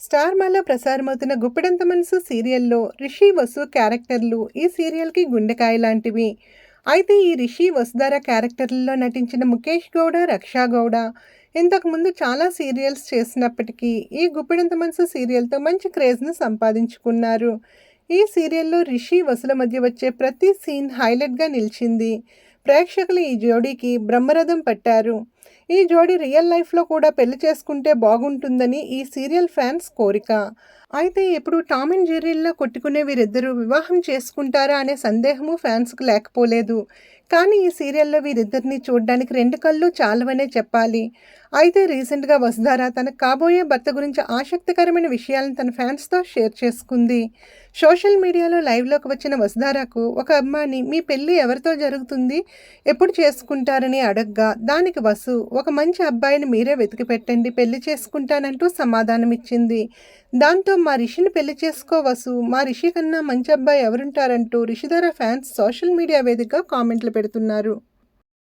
Star మాలో ప్రసారమవుతున్న గుప్పెడంత మనసు సీరియల్లో రిషి వసు క్యారెక్టర్లు ఈ సీరియల్కి గుండెకాయ లాంటివి అయితే ఈ రిషి వసుధార క్యారెక్టర్లలో నటించిన ముఖేష్ గౌడ రక్షా గౌడ ఇంతకుముందు చాలా సీరియల్స్ చేసినప్పటికీ ఈ గుప్పెడంత మనసు సీరియల్తో మంచి క్రేజ్ను సంపాదించుకున్నారు. ఈ సీరియల్లో రిషి వసుల మధ్య వచ్చే ప్రతి సీన్ హైలైట్గా నిలిచింది. ప్రేక్షకులు ఈ జోడీకి బ్రహ్మరథం పట్టారు. ఈ జోడి రియల్ లైఫ్లో కూడా పెళ్ళి చేసుకుంటే బాగుంటుందని ఈ సీరియల్ ఫ్యాన్స్ కోరిక. అయితే ఇప్పుడు టామ్ అండ్ జెర్రీల్లో కొట్టుకునే వీరిద్దరూ వివాహం చేసుకుంటారా అనే సందేహము ఫ్యాన్స్కు లేకపోలేదు. కానీ ఈ సీరియల్లో వీరిద్దరిని చూడడానికి రెండు కళ్ళు చాలవనే చెప్పాలి. అయితే రీసెంట్గా వసుధారా తన కాబోయే భర్త గురించి ఆసక్తికరమైన విషయాలను తన ఫ్యాన్స్తో షేర్ చేసుకుంది. సోషల్ మీడియాలో లైవ్లోకి వచ్చిన వసుధారాకు ఒక అమ్మాయిని మీ పెళ్ళి ఎవరితో జరుగుతుంది? ఎప్పుడు చేసుకుంటారని అడగ్గా. దానికి వసు. ఒక మంచి అబ్బాయిని మీరే వెతికి పెట్టండి పెళ్ళి చేసుకుంటానంటూ సమాధానం ఇచ్చింది దాంతో మా రిషిని పెళ్ళి చేసుకోవచ్చు మా రిషి కన్నా మంచి అబ్బాయి ఎవరుంటారంటూ రిషిధర ఫ్యాన్స్ సోషల్ మీడియా వేదికగా కామెంట్లు పెడుతున్నారు.